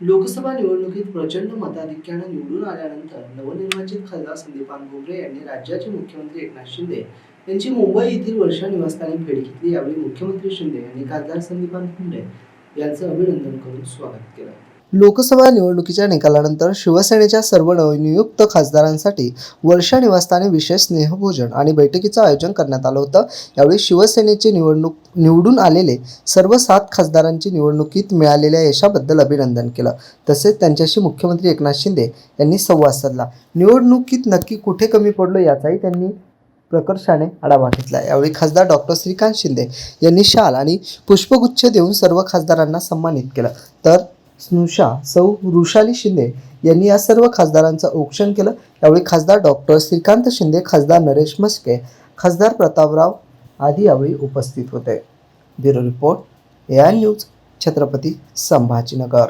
लोकसभा निवडणुकीत प्रचंड मताधिक्यानं निवडून आल्यानंतर नवनिर्वाचित खासदार संदीपान भुमरे यांनी राज्याचे मुख्यमंत्री एकनाथ शिंदे यांची मुंबई येथील वर्षा निवासस्थानी भेट घेतली. यावेळी मुख्यमंत्री शिंदे यांनी खासदार संदीपान भुमरे यांचं अभिनंदन करून स्वागत केलं. लोकसभा निवडणुकीच्या निकालानंतर शिवसेनेच्या सर्व नवनियुक्त खासदारांसाठी वर्षा निवासस्थानी विशेष स्नेहभोजन आणि बैठकीचं आयोजन करण्यात आलं होतं. यावेळी शिवसेनेचे निवडणूक निवडून आलेले सर्व सात खासदारांची निवडणुकीत मिळालेल्या यशाबद्दल अभिनंदन केलं. तसेच त्यांच्याशी मुख्यमंत्री एकनाथ शिंदे यांनी संवाद साधला. निवडणुकीत नक्की कुठे कमी पडलो याचाही त्यांनी प्रकर्षाने आढावा घेतला. यावेळी खासदार डॉक्टर श्रीकांत शिंदे यांनी शाल आणि पुष्पगुच्छ देऊन सर्व खासदारांना सन्मानित केलं. तर स्नुषा सौ वृषाली शिंदे यांनी या सर्व खासदारांचं औक्षण केलं. यावेळी खासदार डॉक्टर श्रीकांत शिंदे खासदार नरेश म्हस्के खासदार प्रतापराव आदी यावेळी उपस्थित होते. Bureau report A I news Chhatrapati Sambhajinagar.